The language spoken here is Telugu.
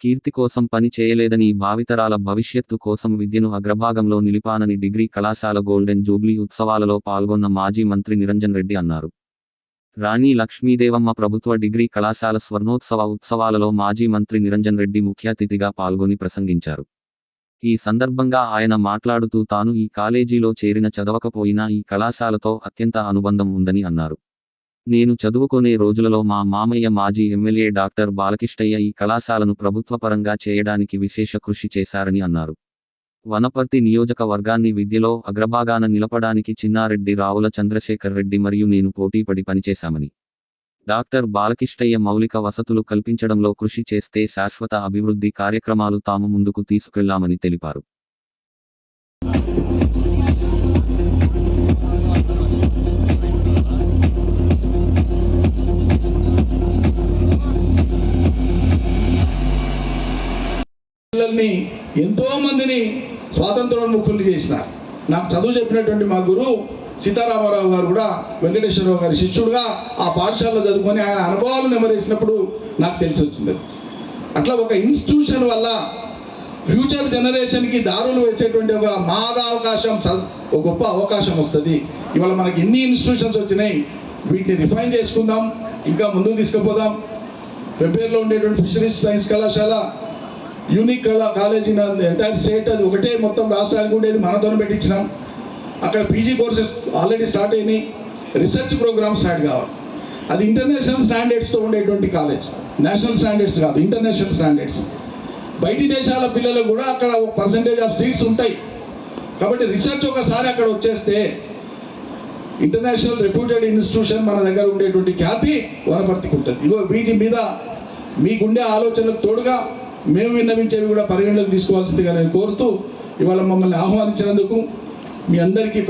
కీర్తి కోసం పని చేయలేదని భావితరాల భవిష్యత్తు కోసం విద్యను అగ్రభాగంలో నిలిపానని డిగ్రీ కళాశాల గోల్డెన్ జూబ్లీ ఉత్సవాలలో పాల్గొన్న మాజీ మంత్రి నిరంజన్ రెడ్డి అన్నారు. రాణి లక్ష్మీదేవమ్మ ప్రభుత్వ డిగ్రీ కళాశాల స్వర్ణోత్సవ ఉత్సవాలలో మాజీ మంత్రి నిరంజన్ రెడ్డి ముఖ్య అతిథిగా పాల్గొని ప్రసంగించారు. ఈ సందర్భంగా ఆయన మాట్లాడుతూ తాను ఈ కాలేజీలో చేరిన చదవకపోయినా ఈ కళాశాలతో అత్యంత అనుబంధం ఉందని అన్నారు. నేను చదువుకునే రోజులలో మా మామయ్య మాజీ ఎమ్మెల్యే డాక్టర్ బాలకిష్టయ్య ఈ కళాశాలను ప్రభుత్వపరంగా చేయడానికి విశేష కృషి చేశారని అన్నారు. వనపర్తి నియోజకవర్గాన్ని విద్యలో అగ్రభాగాన నిలపడానికి చిన్నారెడ్డి రావుల చంద్రశేఖర్ రెడ్డి మరియు నేను పోటీపడి పనిచేశామని. డాక్టర్ బాలకిష్టయ్య మౌలిక వసతులు కల్పించడంలో కృషి చేస్తే శాశ్వత అభివృద్ధి కార్యక్రమాలు తాము ముందుకు తీసుకెళ్ళామని తెలిపారు. పిల్లల్ని ఎంతోమందిని స్వాతంత్రోన్ముఖులు చేసినారు. నాకు చదువు చెప్పినటువంటి మా గురువు సీతారామారావు గారు కూడా వెంకటేశ్వరరావు గారి శిష్యుడుగా ఆ పాఠశాలలో చదువుకొని ఆయన అనుభవాలు నెమరేసినప్పుడు నాకు తెలిసి వచ్చింది. అట్లా ఒక ఇన్స్టిట్యూషన్ వల్ల ఫ్యూచర్ జనరేషన్కి దారులు వేసేటువంటి ఒక మాదా అవకాశం ఒక గొప్ప అవకాశం వస్తుంది. ఇవాళ మనకి ఎన్ని ఇన్స్టిట్యూషన్స్ వచ్చినాయి? వీటిని రిఫైన్ చేసుకుందాం ఇంకా ముందుకు తీసుకుపోదాం. వెబ్బేర్లో ఉండేటువంటి ఫిషరీస్ సైన్స్ కళాశాల యూనిక్ కళా కాలేజ్ ఇన్ ఎంటైర్ స్టేట్ అది ఒకటే మొత్తం రాష్ట్రానికి ఉండేది మనతో పెట్టించినాం. అక్కడ పీజీ కోర్సెస్ ఆల్రెడీ స్టార్ట్ అయినాయి. రీసెర్చ్ ప్రోగ్రామ్ స్టార్ట్ కావాలి. అది ఇంటర్నేషనల్ స్టాండర్డ్స్తో ఉండేటువంటి కాలేజ్ నేషనల్ స్టాండర్డ్స్ కాదు ఇంటర్నేషనల్ స్టాండర్డ్స్ బయటి దేశాల పిల్లలకు కూడా అక్కడ ఒక పర్సంటేజ్ ఆఫ్ సీట్స్ ఉంటాయి. కాబట్టి రీసెర్చ్ ఒకసారి అక్కడ వచ్చేస్తే ఇంటర్నేషనల్ రెప్యూటెడ్ ఇన్స్టిట్యూషన్ మన దగ్గర ఉండేటువంటి ఖ్యాతి వనపర్తికి ఉంటుంది. ఇగో వీటి మీద మీకుండే ఆలోచనలకు తోడుగా మేము విన్నవించేవి కూడా పరిగణలోకి తీసుకోవాల్సిందిగా నేను కోరుతూ ఇవాళ మమ్మల్ని ఆహ్వానించినందుకు మీ అందరికీ